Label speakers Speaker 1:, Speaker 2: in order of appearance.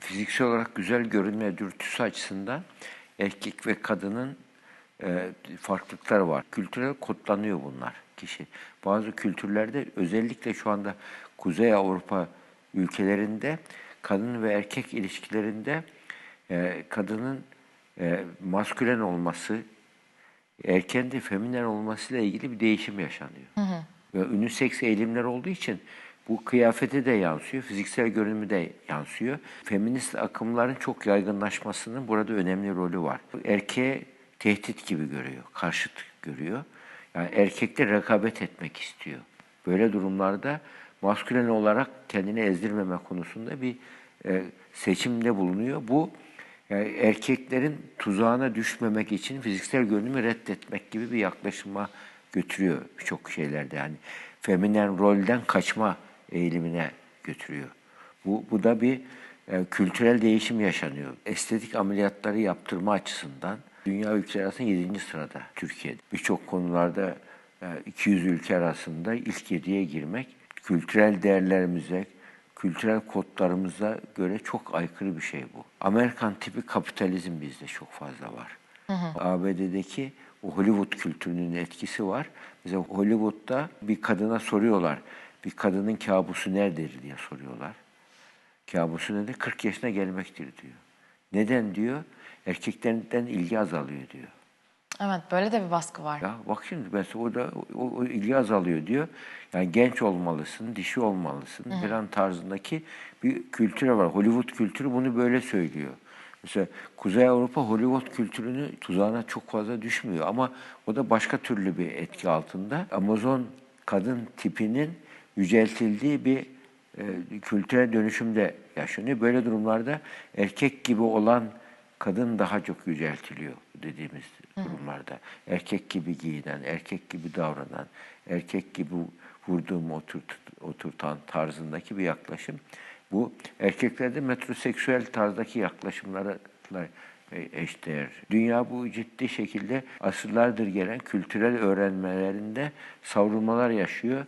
Speaker 1: fiziksel olarak güzel görünme dürtüsü açısından erkek ve kadının e, farklılıkları var. Kültürel kodlanıyor bunlar kişi. Bazı kültürlerde özellikle şu anda Kuzey Avrupa ülkelerinde kadın ve erkek ilişkilerinde e, kadının e, maskülen olması, erken de feminen olmasıyla ilgili bir değişim yaşanıyor. Ve unisex eğilimler olduğu için bu kıyafete de yansıyor, fiziksel görünümü de yansıyor. Feminist akımların çok yaygınlaşmasının burada önemli rolü var. Erkeğe tehdit gibi görüyor, karşıt görüyor. Yani erkekte rekabet etmek istiyor. Böyle durumlarda maskülen olarak kendini ezdirmeme konusunda bir e, seçimde bulunuyor. Bu yani erkeklerin tuzağına düşmemek için fiziksel görünümü reddetmek gibi bir yaklaşıma götürüyor birçok şeylerde. Yani feminen rolden kaçma eğilimine götürüyor. Bu, bu da bir e, kültürel değişim yaşanıyor. Estetik ameliyatları yaptırma açısından dünya ülkeleri arasında 7. sırada Türkiye'de. Birçok konularda e, 200 ülke arasında ilk 7'ye girmek kültürel değerlerimize, kültürel kodlarımıza göre çok aykırı bir şey bu. Amerikan tipi kapitalizm bizde çok fazla var. ABD'deki o Hollywood kültürünün etkisi var. Mesela Hollywood'da bir kadına soruyorlar. Bir kadının kabusu nedir diye soruyorlar. Kabusu nedir? 40 yaşına gelmektir diyor. Neden diyor? Erkeklerden ilgi azalıyor diyor.
Speaker 2: Evet böyle de bir baskı var.
Speaker 1: Ya bak şimdi mesela o da o, o ilgi azalıyor diyor. Yani genç olmalısın, dişi olmalısın falan tarzındaki bir kültüre var. Hollywood kültürü bunu böyle söylüyor. Mesela Kuzey Avrupa Hollywood kültürünü tuzağına çok fazla düşmüyor ama o da başka türlü bir etki altında. Amazon kadın tipinin yüceltildiği bir e, kültürel dönüşümde yaşanıyor. Böyle durumlarda erkek gibi olan kadın daha çok yüceltiliyor dediğimiz durumlarda. Erkek gibi giyinen, erkek gibi davranan, erkek gibi vurduğum oturt, oturtan tarzındaki bir yaklaşım. Bu erkeklerde metroseksüel tarzdaki yaklaşımlarla e, eşdeğer. Dünya bu ciddi şekilde asırlardır gelen kültürel öğrenmelerinde savrulmalar yaşıyor.